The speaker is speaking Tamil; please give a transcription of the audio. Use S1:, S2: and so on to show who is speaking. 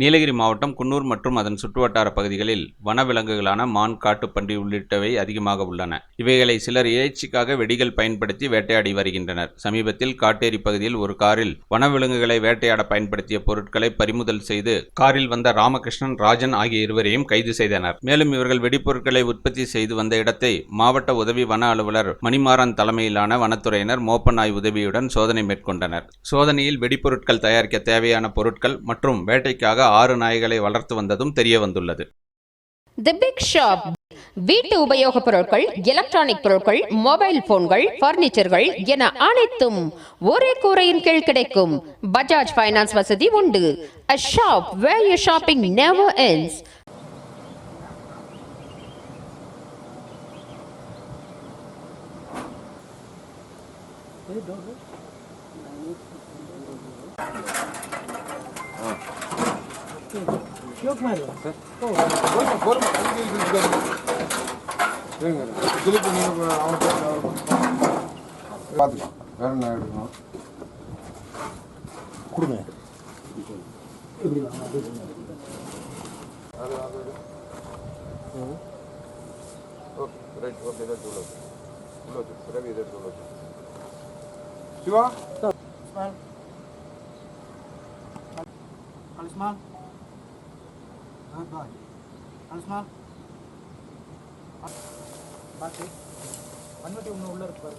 S1: நீலகிரி மாவட்டம் குன்னூர் மற்றும் அதன் சுற்றுவட்டார பகுதிகளில் வனவிலங்குகளான மான் காட்டுப்பன்றி உள்ளிட்டவை அதிகமாக உள்ளன. இவைகளை சிலர் இறைச்சிக்காக வெடிகள் பயன்படுத்தி வேட்டையாடி வருகின்றனர். சமீபத்தில் காட்டேரி பகுதியில் ஒரு காரில் வனவிலங்குகளை வேட்டையாட பயன்படுத்திய பொருட்களை பறிமுதல் செய்து காரில் வந்த ராமகிருஷ்ணன் ராஜன் ஆகிய இருவரையும் கைது செய்தனர். மேலும் இவர்கள் வெடிப்பொருட்களை உற்பத்தி செய்து வந்த இடத்தை மாவட்ட உதவி வன அலுவலர் மணிமாறன் தலைமையிலான வனத்துறையினர் மோப்ப நாய் உதவியுடன் சோதனை மேற்கொண்டனர். சோதனையில் வெடிப்பொருட்கள் தயாரிக்க தேவையான பொருட்கள் மற்றும் வேட்டைக்காக ஆறு நாய்களை வளர்த்து வந்ததும் தெரிய வந்துள்ளது.
S2: தி பிக் ஷாப் வீட்டு உபயோகப் பொருட்கள் எலக்ட்ரானிக் பொருட்கள் மொபைல் போன்கள் பர்னிச்சர்கள் என அனைத்தும் ஒரே கூரையின் கீழ் கிடைக்கும். பஜாஜ் ஃபைனான்ஸ் வசதி உண்டு. A shop where you shopping never Yok mu Erdoğan? Yok.
S3: Korkma korkma. Hadi gel bir gidelim. Gel gel. Kılıp bunu böyle alıp Hadi. Verin ayırın abi.
S4: Kurma. Öbür yana.
S3: Hadi abi. Hı. Hop, buraya şuraya bir de dolaşır. Dolaşır, şuraya bir de dolaşır. Siva? Tamam. Alisman.
S5: Alisman. Boy. Talisman. பாத்து மண்வெட்டி ஒன்று உள்ள இருக்கு பாரு.